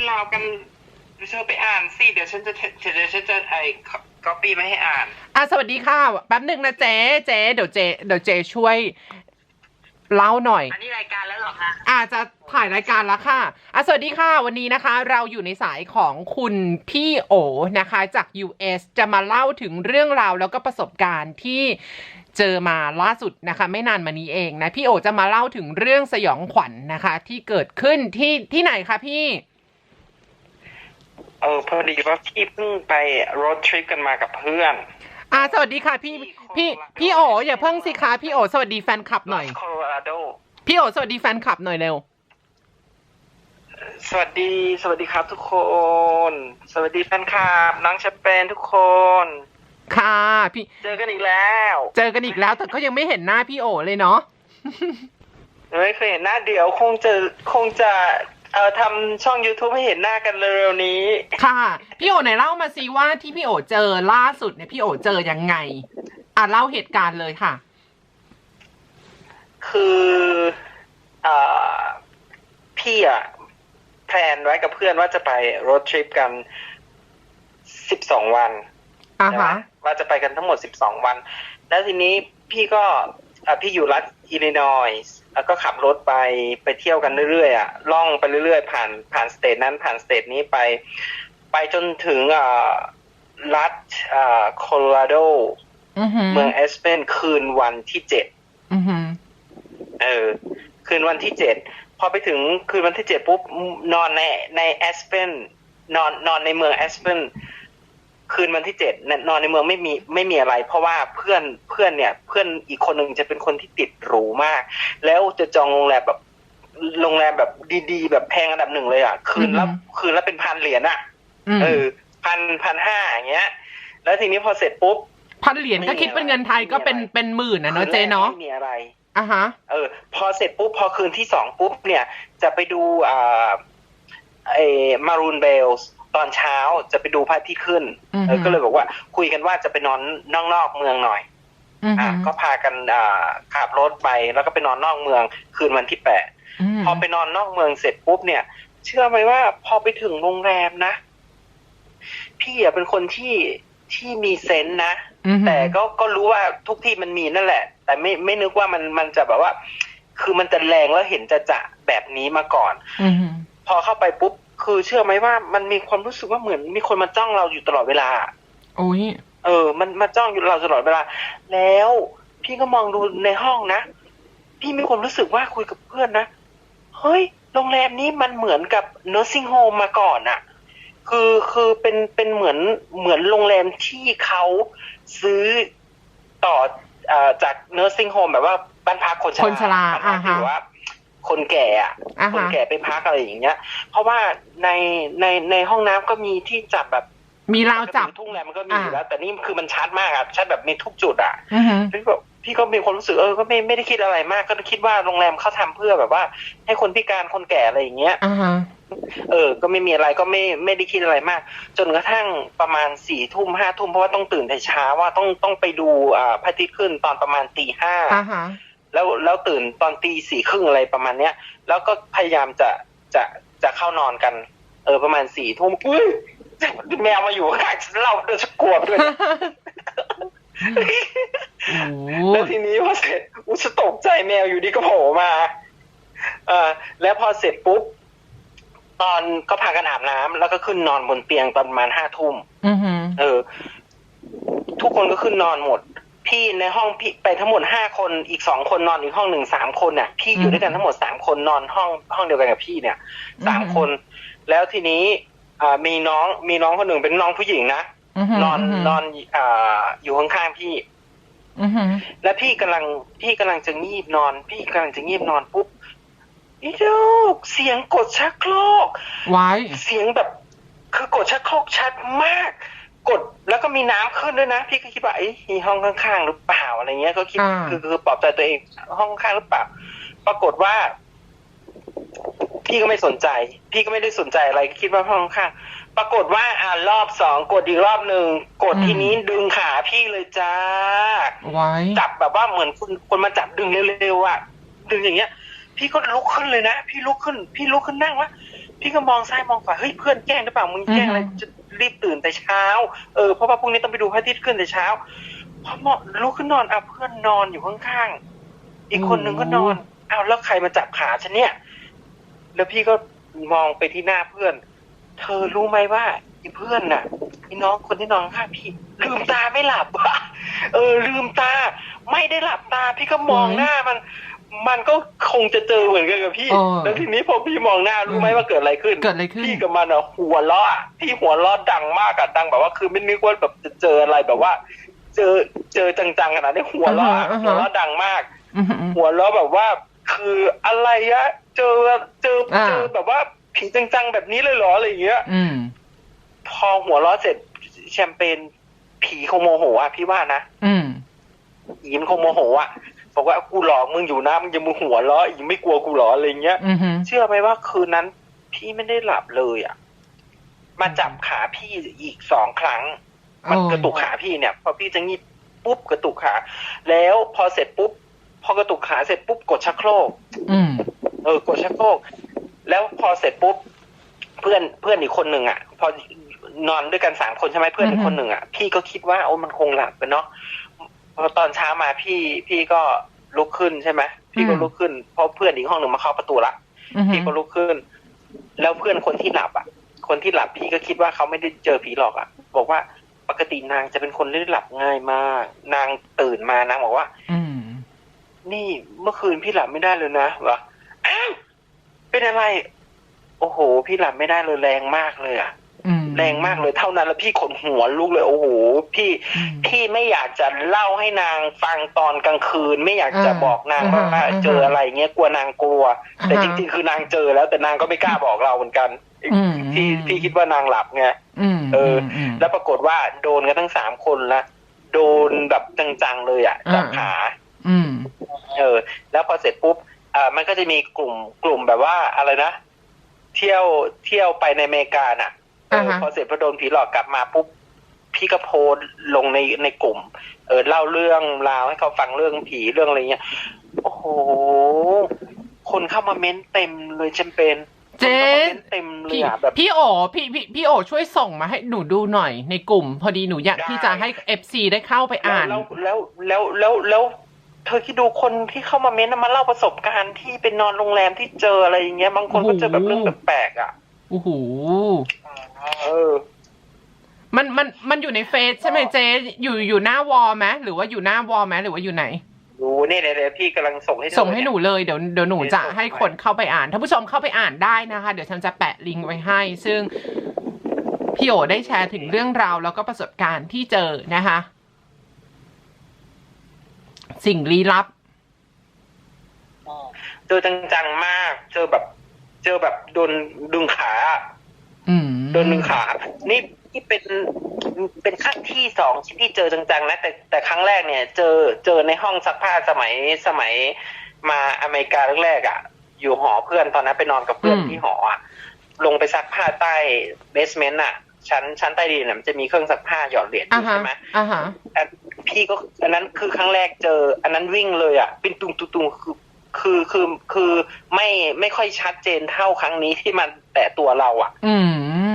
เป็นราวกันเธอไปอ่านสิเดี๋ยวฉันจะเดี๋ยวฉันจะไอ้ก๊อปปี้มาให้อ่าน อะสวัสดีค่ะแป๊บหนึ่งนะเจ๊เจ๊เดี๋ยวเจ๊เดี๋ยวเจ๊ช่วยเล่าหน่อย อันนี้รายการแล้วเหรอคะอาจจะถ่ายรายการแล้วค่ะอะสวัสดีค่ะ วันนี้นะคะ เราอยู่ในสายของคุณพี่โอนะคะ จาก US จะมาเล่าถึงเรื่องราวแล้วก็ประสบการณ์ที่เจอมาล่าสุดนะคะ ไม่นานมานี้เองนะ พี่โอจะมาเล่าถึงเรื่องสยองขวัญนะคะ ที่เกิดขึ้นที่ที่ไหนคะพี่ เออพอดีว่าพี่เพิ่งไปรถทริปกันมากับเพื่อน อ่า สวัสดีค่ะ พี่พี่พี่โออย่าเพิ่งสิคะพี่โอสวัสดีแฟนคลับหน่อย โคโลราโด พี่โอสวัสดีแฟนคลับหน่อยเร็ว สวัสดี สวัสดีครับทุกคน สวัสดีแฟนคลับน้องชะเปนทุกคน ค่ะ พี่ เจอกันอีกแล้ว เจอกันอีกแล้วแต่ก็ยังไม่เห็นหน้าพี่โอเลยเนาะไม่เคยเห็นหน้าเดี๋ยวคงจะคงจะ เอ่อทำช่อง YouTube ให้เห็นหน้ากันเร็วๆนี้ ค่ะ พี่โอไหนเล่ามาสิว่าที่พี่โอเจอล่าสุดเนี่ยพี่โอเจอยังไง อะเล่าเหตุการณ์เลยค่ะ คือเอ่อพี่อะแพลนไว้กับเพื่อนว่าจะไปรถทริปกันสิบสองวันอ่าใช่ไหมฮะว่าจะไปกันทั้งหมดสิบสองวัน แล้วทีนี้พี่ก็อะ พี่อยู่รัฐอิลลินอยส์แล้วก็ขับรถไปไปเที่ยวกันเรื่อยๆอะล่องไปเรื่อยๆ ผ่านผ่านสเตทนั้นผ่านสเตทนี้ไป ไปจนถึงอ่ารัฐอ่าโคโลราโดอือหือเมืองเอสเปนคืนวันที่เจ็ดอือหือเออ คืนวันที่เจ็ดพอไปถึงคืนวันที่เจ็ดปุ๊บนอนในในแอสเปนนอนนอนในเมืองแอสเปน คืนวันที่เจ็ดนนอนในเมืองไม่มีไม่มีอะไร เพราะว่าเพื่อนเพื่อนเนี่ย เพื่อนอีกคนหนึ่งจะเป็นคนที่ติดหรูมาก แล้วจะจองโรงแรมแบบโรงแรมแบบดีๆ แบบแพงอันดับหนึ่งเลยอะ คืนละคืนละเป็นพันเหรียญอะอืมเออพันพันห้าอย่างเงี้ย แล้วทีนี้พอเสร็จปุ๊บพันเหรียญก็คิดเป็นเงินไทยก็เป็นไม่มีอะไรเป็นหมื่นนะเนาะเจ๊เนาะไม่มีอะไรอะฮะ เออ พอเสร็จปุ๊บพอคืนที่สองปุ๊บเนี่ย จะไปดูอ่าไอ้มารูนเบลส์ ตอนเช้าจะไปดูพระอาทิตย์ขึ้นอือฮึเออก็เลยบอกว่า คุยกันว่าจะไปนอนนอกๆเมืองหน่อยอือหือะอก็พากันอ่าขับรถไปแล้วก็ไปนอนนอกเมือง คืนวันที่แปดมพอไปนอนนอกเมืองเสร็จปุ๊บเนี่ย เชื่อไหมว่าพอไปถึงโรงแรมนะ พี่อะเป็นคนที่ที่มีเซนส์นะอือหือแต่ก็ก็รู้ว่าทุกที่มันมีนั่นแหละ แต่ไม่ไม่นึกว่ามันมันจะแบบว่า คือมันจะแรงแล้วเห็นจะจะแบบนี้มาก่อนอือหือพอเข้าไปปุ๊บ คือเชื่อไหมว่ามันมีความรู้สึกว่าเหมือนมีคนมาจ้องเราอยู่ตลอดเวลา โอ้ย เออ มันมาจ้องอยู่เราตลอดเวลา แล้วพี่ก็มองดูในห้องนะ พี่มีความรู้สึกว่าคุยกับเพื่อนนะ เฮ้ย โรงแรมนี้มันเหมือนกับ nursing home มาก่อนอะคือคือเป็นเป็นเหมือนเหมือนโรงแรมที่เขาซื้อต่อเอ่อจาก nursing home แบบว่าบ้านพักคนชราคนชราบ้านพักที่อ่าฮะแบบว่า คนแก่อะอ่าคนฮะแก่ไปพักอะไรอย่างเงี้ย เพราะว่าในในในห้องน้ำก็มีที่จับแบบมีราวจับทุ่งแรมมันก็มีอ่าอยู่แล้ว แต่นี่คือมันชัดมากอะชัดแบบมีทุกจุดอะอือหือพี่ก็พี่ก็มีความรู้สึกเออก็ไม่ไม่ได้คิดอะไรมากก็คิดว่าโรงแรมเขาทำเพื่อแบบว่า ให้คนพิการคนแก่อะไรอย่างเงี้ยอ่าฮะเออ ก็ไม่มีอะไรก็ไม่ไม่ได้คิดอะไรมาก จนกระทั่งประมาณสี่ทุ่มห้าทุ่มเพราะว่าต้องตื่นแต่เช้าว่าต้องต้องไปดูอ่าพระอาทิตย์ขึ้นตอนประมาณตีห้าอ่าฮะ แล้วแล้วตื่นตอนตีสี่ครึ่งอะไรประมาณเนี้ย แล้วก็พยายามจะจะจะเข้านอนกัน เออประมาณสี่ทุ่มอุ้ยแมวมาอยู่ข้างฉันเราด้วยฉันกลัวด้วยโอ้แล้วทีนี้พอเสร็จอุยฉันตกใจแมวอยู่ดีก็โผล่มาเออแล้วพอเสร็จปุ๊บตอนก็พากันอาบน้ำแล้วก็ขึ้นนอนบนเตียงตอนประมาณห้าทุ่มอือหือเออ ทุกคนก็ขึ้นนอนหมด พี่ในห้องพี่ไปทั้งหมดห้าคนอีกสองคนนอนอีกห้องหนึ่งสามคนน่ะ พี่อยู่ด้วยกันทั้งหมดสามคนนอนห้องห้องเดียวกันกับพี่เนี่ยสามคน แล้วทีนี้อ่ามีน้องมีน้องคนหนึ่งเป็นน้องผู้หญิงนะอือหือนอนนอนอ่าอยู่ข้างๆพี่อือหือแล้วพี่กำลังพี่กำลังจะงีบนอน พี่กำลังจะงีบนอนปุ๊บอีลูกเสียงกดชักโครกไว้เสียงแบบ คือกดชักโครกชัดมาก กดแล้วก็มีน้ำขึ้นด้วยนะพี่ก็คิดว่าไอ้ยห้องข้างๆหรือเปล่าอะไรเงี้ย ก็คิดอ่าคือคือปลอบใจตัวเอง ห้องข้างหรือเปล่า ปรากฏว่า พี่ก็ไม่สนใจ พี่ก็ไม่ได้สนใจอะไรคิดว่าห้องข้างปรากฏว่าอ่ารอบสองกดอีกรอบหนึ่งกดทีนี้ดึงขาพี่เลยจ้าไว้จับแบบว่าเหมือนคนคนมาจับดึงเร็วๆอะดึงอย่างเงี้ย พี่ก็ลุกขึ้นเลยนะพี่ลุกขึ้น พี่ลุกขึ้นนั่งว่าพี่ก็มองซ้ายมองขวาเฮ้ยเพื่อนแกล้งหรือเปล่ามึงแกล้งอะไรอือฮึจะ รีบตื่นแต่เช้า เออเพราะว่าพรุ่งนี้ต้องไปดูพระอาทิตย์ขึ้นแต่เช้าพอมองลุกขึ้นนอนอ้าวเพื่อนนอนอยู่ข้างๆอีกคนนึงก็นอนอ้าวแล้วใครมาจับขาฉันเนี่ย แล้วพี่ก็มองไปที่หน้าเพื่อน เธอรู้ไหมว่าไอ้เพื่อนน่ะไอ้น้องคนที่นอนข้างพี่ ลืมตาไม่หลับอะเออ ลืมตา ไม่ได้หลับตา พี่ก็มองหน้ามัน มันก็คงจะเจอเหมือนกันกับพี่เออแล้วทีนี้พอพี่มองหน้ารู้ไหมว่าเกิดอะไรขึ้น เกิดอะไรขึ้น พี่กับมันอะหัวเราะอะพี่หัวเราะดังมากอะดังแบบว่าคือไม่นึกว่าแบบจะเจออะไรแบบว่า เจอเจอจังๆขนาดนี้หัวเราะอะอ่าฮะหัวเราะดังมากอือหือหัวเราะแบบว่า คืออะไรอะเจอเจออ่าเจอแบบว่าผีจังๆแบบนี้เลยเหรออะไรอย่างเงี้ยอืมพอหัวเราะเสร็จแชมเปญผีคงโมโหอะพี่ว่านะอืมผีมันคงโมโหอะ บอกว่ากูหลอกมึงอยู่นะมึงจะมึงหัวเราะอีกไม่กลัวกูเหรออะไรเงี้ยอือหือเชื่อไหมว่าคืนนั้น พี่ไม่ได้หลับเลยอะมาจับขาพี่อีกสองครั้ง มันโอ้กระตุกขาพี่เนี่ย พอพี่จะงีบปุ๊บกระตุกขา แล้วพอเสร็จปุ๊บ พอกระตุกขาเสร็จปุ๊บกดชักโครกอืมเออ กดชักโครกแล้วพอเสร็จปุ๊บ เพื่อนเพื่อนอีกคนหนึ่งอะ พอนอนด้วยกันสามคนใช่ไหมเพื่อนอีกคนหนึ่งอะพี่ก็คิดว่าโอ้มันคงหลับไปเนาะ พอตอนเช้ามาพี่พี่ก็ลุกขึ้นใช่ไหมพี่ก็อืมลุกขึ้นเพราะเพื่อนอีกห้องหนึ่งมาเคาะประตูละอือหืพี่อก็ลุกขึ้น แล้วเพื่อนคนที่หลับอะ คนที่หลับพี่ก็คิดว่าเขาไม่ได้เจอผีหรอกอะ บอกว่าปกตินางจะเป็นคนที่หลับง่ายมาก นางตื่นมานางบอกว่า อืมนี่เมื่อคืนพี่หลับไม่ได้เลยนะวะอ้าวเป็นอะไร โอ้โห พี่หลับไม่ได้เลยแรงมากเลยอะอืม แรงมากเลยเท่านั้นแล้วพี่ขนหัวลุกเลยโอ้โหพี่อืมพี่ไม่อยากจะเล่าให้นางฟังตอนกลางคืน ไม่อยากจะอ่าบอกนางอ่าว่าอ่าเจออะไรเงี้ยกลัวนางกลัว แต่อ่าจริงๆ คือนางเจอแล้วแต่นางก็ไม่กล้าบอกเราเหมือนกันอืมพี่พี่คิดว่านางหลับไงอืมเออมแล้วปรากฏว่าโดนกันทั้งสามคนละโดนแบบจังๆเลยอะจับอ่าขาอืมเออ แล้วพอเสร็จปุ๊บอ่ามันก็จะมีกลุ่มกลุ่มแบบว่าอะไรนะเที่ยวเที่ยวไปในอเมริกาน่ะเอออ่าฮะ พอเสร็จพอโดนผีหลอกกลับมาปุ๊บพี่ก็โพสต์ลงในในกลุ่ม เออเล่าเรื่องราวให้เขาฟังเรื่องผีเรื่องอะไรเงี้ยโอ้โห คนเข้ามาเม้นเต็มเลยแชมเปญเจ๊คนเข้ามาเม้นเต็มเลยพี่อะแบบพี่โอพี่พี่พี่โอช่วยส่งมาให้หนูดูหน่อยในกลุ่ม พอดีหนูอยากได้ที่จะให้เอฟซีได้เข้าไปอ่านแล้วแล้วแล้วแล้วแล้วเธอคิดดูคนที่เข้ามาเม้นต์น่ะมาเล่าประสบการณ์ที่เป็นนอนโรงแรมที่เจออะไรอย่างเงี้ยบางคนก็เจอแบบเรื่องแปลกๆอะโอ้โห เออ มันมันมันอยู่ในเฟซใช่ไหมเจ๊อยู่อยู่หน้าวอลไหมหรือว่าอยู่หน้าวอลไหมหรือว่าอยู่ไหนดูนี่เดี๋ยวๆพี่กำลังส่งให้เธอส่งให้หนูเยเลยเดี๋ยวเดี๋ยวหนูจะเดี๋ยวส่งให้ไปคนเข้าไปอ่านท่านผู้ชมเข้าไปอ่านได้นะคะ เดี๋ยวฉันจะแปะลิงก์ไว้ให้ ซึ่งพี่โอได้แชร์ถึงเรื่องราวแล้วก็ประสบการณ์ที่เจอนะคะ สิ่งลี้ลับเจอจังๆมาก เจอแบบ เจอแบบโดนดึงขา อืม โดนดึงขา นี่ที่เป็นเป็นครั้งที่สองที่พี่เจอจังๆนะแต่แต่ครั้งแรกเนี่ย เจอเจอในห้องซักผ้าสมัยสมัยมาอเมริกาแรกๆอะ อยู่หอเพื่อนตอนนั้นไปนอนกับเพื่อนที่หออะลงไปซักผ้าใต้เบสเมนต์อะ ชั้นชั้นใต้ดินน่ะมันจะมีเครื่องซักผ้าหยอดเหรียญออ่ายู่ฮะใช่ไหมอ่าฮะอันพี่ก็อันนั้นคือครั้งแรกเจอ อันนั้นวิ่งเลยอะ เป็นตุงตุงตุงคือคือคือคือไม่ไม่ค่อยชัดเจนเท่าครั้งนี้ที่มัน แตะตัวเราอะ อื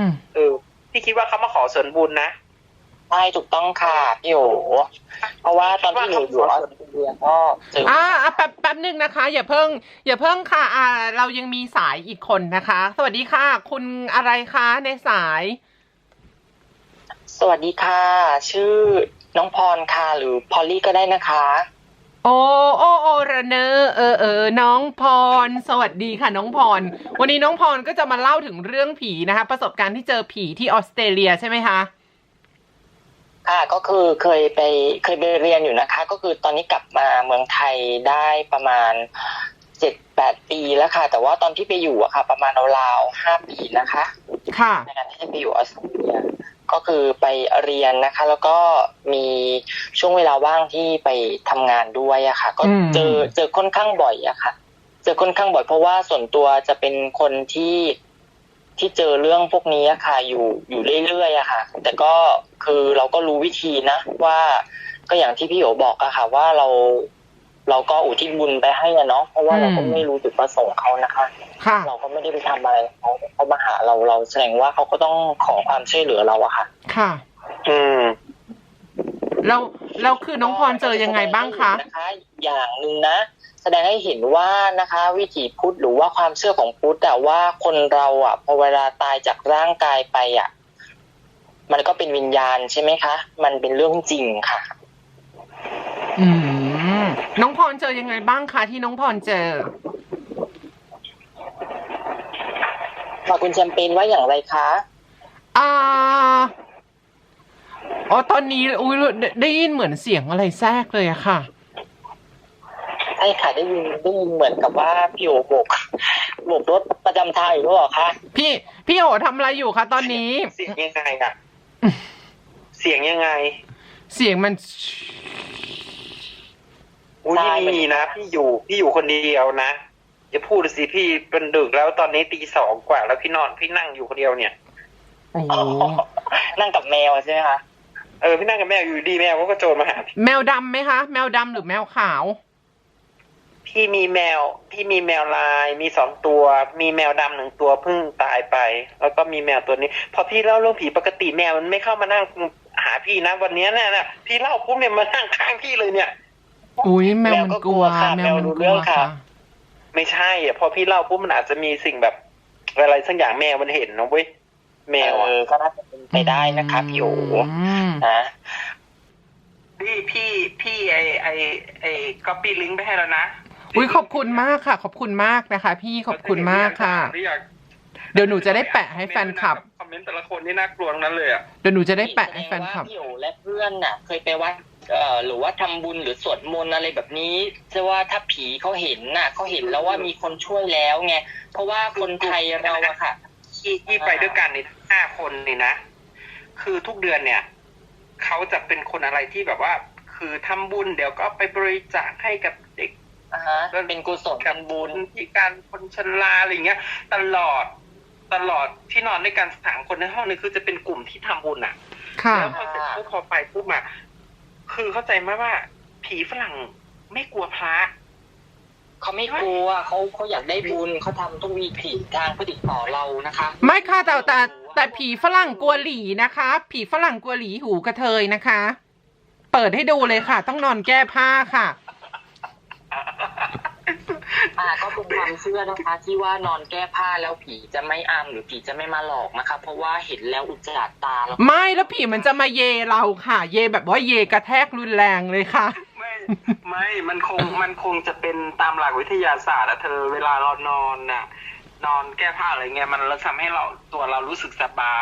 มเออพี่คิดว่าเขามาขอส่วนบุญนะใช่ถูกต้องค่ะพี่โอเพราะว่าตอนที่หนูอยู่ออสเตรเลียก็เจออ่าอะแป๊บแป๊บหนึ่งนะคะ อย่าเพิ่ง อย่าเพิ่งค่ะ อ่า เรายังมีสายอีกคนนะคะ สวัสดีค่ะ คุณอะไรคะในสาย สวัสดีค่ะ ชื่อน้องพรค่ะ หรือพอลลี่ก็ได้นะคะ โอโอโอระเนอเออเออน้องพร สวัสดีค่ะน้องพร วันนี้น้องพรก็จะมาเล่าถึงเรื่องผีนะคะ ประสบการณ์ที่เจอผีที่ออสเตรเลียใช่ไหมคะค่ะก็คือเคยไปเคยไปเรียนอยู่นะคะ ก็คือตอนนี้กลับมาเมืองไทยได้ประมาณเจ็ดแปดปีแล้วค่ะ แต่ว่าตอนที่ไปอยู่อะค่ะ ประมาณราวๆห้าปีนะคะ ค่ะในการที่จะไปอยู่ออสเตรเลีย ก็คือไปเรียนนะคะ แล้วก็มีช่วงเวลาว่างที่ไปทำงานด้วยอะค่ะ ก็อืมเจอเจอค่อนข้างบ่อยอะค่ะ เจอค่อนข้างบ่อยเพราะว่าส่วนตัวจะเป็นคนที่ที่เจอเรื่องพวกนี้อะค่ะ อยู่อยู่เรื่อยๆอะค่ะ แต่ก็คือเราก็รู้วิธีนะว่าก็อย่างที่พี่โอบอกอะค่ะ ว่าเรา เราก็อุทิศบุญไปให้อะเนาะเพราะว่าอืมเราก็ไม่รู้จุดประสงค์เขานะคะค่ะเราก็ไม่ได้ไปทำอะไรเขาเขามาหาเราเราแสดงว่าเขาก็ต้องขอความช่วยเหลือเราอะค่ะ ค่ะ อืมแล้วแล้วคือน้องพรเจอยังไงบ้างคะนะคะอย่างหนึ่งนะแสดงให้เห็นว่านะคะ วิถีพุทธหรือว่าความเชื่อของพุทธแต่ว่าคนเราอะพอเวลาตายจากร่างกายไปอะ มันก็เป็นวิญญาณใช่ไหมคะ มันเป็นเรื่องจริงค่ะ อืม น้องพรเจอยังไงบ้างคะที่น้องพรเจอฝากคุณแชมเปญว่าอย่างไรคะอ่าอ๋อตอนนี้อุ้ยได้ได้ยินเหมือนเสียงอะไรแทรกเลยอะค่ะ ใช่ค่ะได้ยินได้ยินเหมือนกับว่าพี่โอโบกโบกรถประจำทางอยู่หรือเปล่าคะพี่พี่โอทำอะไรอยู่คะตอนนี้ เสียงยังไงอะเสียงยังไง เสียงมัน อุ้ยไม่มีนะพี่อยู่พี่อยู่คนเดียวนะจะพูดสิพี่เป็นดึกแล้วตอนนี้ตีสองกว่า แล้วพี่นอนพี่นั่งอยู่คนเดียวเนี่ยโอ้โหนั่งกับแมวใช่ไหมคะเออพี่นั่งกับแม่อยู่ดีแม่เขาก็โจรมาหาพี่แมวดำไหมคะ แมวดำหรือแมวขาว พี่มีแมว พี่มีแมวลายมีสองตัว มีแมวดำหนึ่งตัวเพิ่งตายไป แล้วก็มีแมวตัวนี้ พอพี่เล่าเรื่องผีปกติแมวมันไม่เข้ามานั่งหาพี่นะวันนี้เนี่ยนะพี่เล่าปุ๊บเนี่ยมานั่งข้างพี่เลยเนี่ย อุ้ยแมวมันกลัวแมวมันกลัวค่ะ ไม่ใช่อะพอพี่เล่าปุ๊บมันอาจจะมีสิ่งแบบอะไรสักอย่างแมวมันเห็นนะเว้ยแมวเออะอก็น่าจะเป็นไปได้นะคะพี่โอมนะพี่พี่พี่ไอไอไอก๊อปปี้ลิงก์ไปให้แล้วนะอุ้ยขอบคุณมากค่ะ ขอบคุณมากนะคะ พี่ขอบคุณมากค่ะไม่อยากเดี๋ยวหนูจะได้แปะให้แฟนคลับคอมเมนต์แต่ละคนนี่น่ากลัวทั้งนั้นเลยอะเดี๋ยวหนูจะได้แปะให้แฟนคลับสดงว่าพี่โอและเพื่อนน่ะ เคยไปวัดเอ่อ หรือว่าทำบุญหรือสวดมนต์อะไรแบบนี้ใช่ว่าถ้าผีเขาเห็นน่ะเขาเห็นแล้วว่ามีคนช่วยแล้วไงเพราะว่าคนไทยเราอะค่ะ ที่ที่ไปด้วยกันนี่ห้าคนนี่นะคือทุกเดือนเนี่ยเขาจะเป็นคนอะไรที่แบบว่า คือทำบุญเดี๋ยวก็ไปบริจาคให้กับเด็กอ่าฮะเป็นกุศลกัเป็นบุญที่การคนชราอะไรเงี้ย ตลอดตลอดที่นอนด้วยกันสามคนในห้องนี้คือจะเป็นกลุ่มที่ทำบุญอะค่ะแล้วพอเสร็จปุ๊บพอไปปุ๊บมา คือเข้าใจไหมว่า ผีฝรั่งไม่กลัวพระเขาไม่กลัวเขาเขาอยากได้บุญเขาทำทุกวิถีทางเพื่อติดต่อเรานะคะ ไม่ค่ะแต่แต่แต่ผีฝรั่งกลัวหลีนะคะ ผีฝรั่งกลัวหลีหูกระเทยนะคะ เปิดให้ดูเลยค่ะ ต้องนอนแก้ผ้าค่ะ อ่าก็เป็นความเชื่อนะคะ ที่ว่านอนแก้ผ้าแล้วผีจะไม่อามหรือผีจะไม่มาหลอกนะคะ เพราะว่าเห็นแล้วอุจจาระตาแล้วไม่แล้วผีมันจะมาเยเราค่ะ เยแบบว่าเยกระแทกรุนแรงเลยค่ะ ไม่ไม่ มันคงมันคงจะเป็นตามหลักวิทยาศาสตร์อะเธอเวลาเรานอนน่ะ นอนแก้ผ้าอะไรเงี้ยมันทำให้เราตัวเรารู้สึกสบา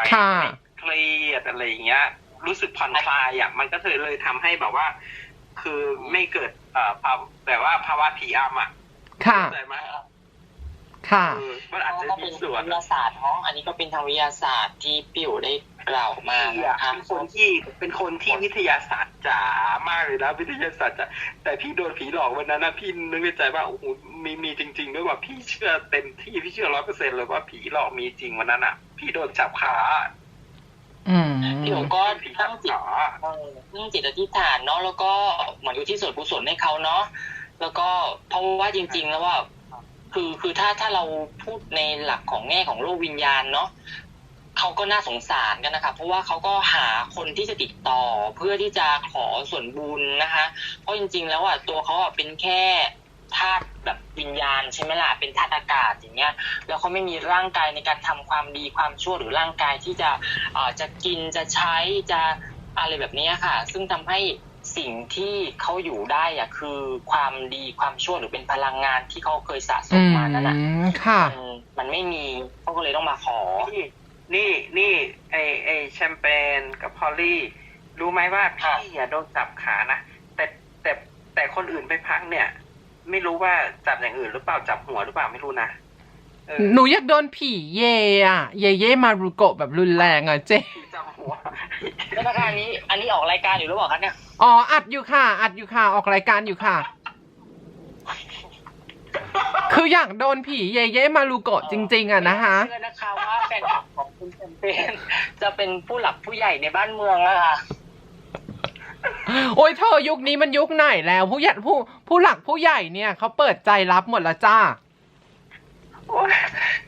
ยค่ะไม่เครียดอะไรอย่างเงี้ย รู้สึกผ่อนคลายอะมันก็เลยเลยทำให้แบบว่า คือไม่เกิดเอ่อภาวะแบบว่าภาวะผีอำอะ ค่ะ เข้าใจไหมค่ะ เออมันอาจจะก็มีเป็นส่วน วิทยาศาสตร์เนาะอันนี้ก็เป็นทางวิทยาศาสตร์ที่ปิ่วได้กล่าวมาพี่อะนะคะเป็นคนที่เป็นคนที่วิทยาศาสตร์จ๋ามากเลยนะวิทยาศาสตร์จ๋าแต่พี่โดนผีหลอกวันนั้นนะพี่นึกในใจว่าโอ้โหมีมีจริงๆด้วยว่าพี่เชื่อเต็มที่พี่เชื่อร้อยเปอร์เซ็นต์เลยว่าผีหลอกมีจริงวันนั้นอะ พี่โดนจับขาอืม พี่โอก็ผีจัตั้บงจิตขาเออตั้งจิตอธิษฐานเนาะแล้วก็เหมือนอยู่ที่ส่วนกุศลให้เขาเนาะ แล้วก็เพราะว่าจริง ๆ แล้วว่า คือคือถ้าถ้าเราพูดในหลักของแง่ของโลกวิญญาณเนาะเขาก็น่าสงสารกันนะคะเพราะว่าเขาก็หาคนที่จะติดต่อเพื่อที่จะขอส่วนบุญนะคะ เพราะจริง ๆ แล้วอะตัวเขาอะเป็นแค่ธาตุแบบวิญญาณใช่ไหมล่ะเป็นธาตุอากาศอย่างเงี้ยแล้วเขาไม่มีร่างกายในการทำความดีความชั่วหรือร่างกายที่จะเอ่อจะกินจะใช้จะอะไรแบบนี้ค่ะ ซึ่งทำให้ สิ่งที่เขาอยู่ได้อะคือความดีความชั่วหรือเป็นพลังงานที่เขาเคยสะสอืมมมานั่นน่ะค่ะมันมันไม่มีเขาก็เลยต้องมาขอนี่นี่นี่ไอไอแชมเปญกับพอลลี่ รู้ไหมว่าพี่อย่าโดนจับขานะแต่แต่แต่คนอื่นไปพักเนี่ย ไม่รู้ว่าจับอย่างอื่นหรือเปล่าจับหัวหรือเปล่าไม่รู้นะเออหนูอยากโดนผีเยอะเยเยมารุโกะแบบรุนแรงอะเจ๊จับ หัวแล้วนะคะอันนี้ อันนี้ออกรายการอยู่หรือเปล่าคะเนี่ยอ๋ออัดอยู่ค่ะ อัดอยู่ค่ะ ออกรายการอยู่ค่ะ คืออยากโดนผีเยเยมารุโกะจริง ๆ อะนะคะ เชื่อนะคะว่าแฟนคลับของคุณแชมเปญจะเป็นผู้หลักผู้ใหญ่ในบ้านเมืองอะค่ะโอ้ยเธอยุคนี้มันยุคไหนแล้ว ผู้ใหญ่ผู้ผู้หลักผู้ใหญ่เนี่ยเขาเปิดใจรับหมดแล้วจ้า เ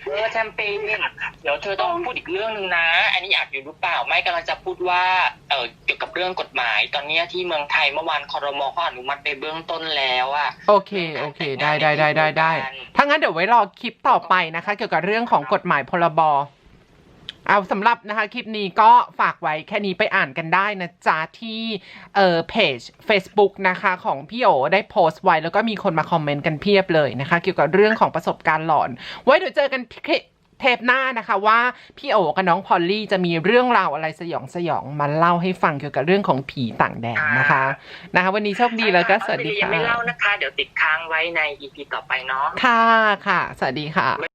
ออแชมเปญเนี่ยเดี๋ยวเธอต้องพูดอีกเรื่องหนึ่งนะ อันนี้อยากอยู่หรือเปล่า ไม่กำลังจะพูดว่า เออเกี่ยวกับเรื่องกฎหมาย ตอนเนี้ยที่เมืองไทยเมื่อวานคอรมอเขาอนุมัติไปเบื้องต้นแล้วอะ โอเค โอเค ได้ได้ได้ได้ได้ถ้างั้นเดี๋ยวไว้รอคลิปต่อไปนะคะ เกี่ยวกับเรื่องของกฎหมายพรบ เอาสำหรับนะคะคลิปนี้ก็ฝากไว้แค่นี้ไปอ่านกันได้นะจ๊ะที่เอ่อเพจ Facebook นะคะของพี่โอได้โพสต์ไว้ แล้วก็มีคนมาคอมเมนต์กันเพียบเลยนะคะ เกี่ยวกับเรื่องของประสบการณ์หลอน ไว้เดี๋ยวเจอกันที่เทปหน้านะคะว่าพี่โอกับน้องพอลลี่จะมีเรื่องราวอะไรสยองสยองมาเล่าให้ฟังเกี่ยวกับเรื่องของผีต่างแดนนะคะ นะคะ วันนี้โชคดีแล้วก็สวัสดียังค่ะไม่เล่านะคะ เดี๋ยวติดค้างไว้ใน EP ต่อไปเนาะค่ะค่ะ สวัสดีค่ะ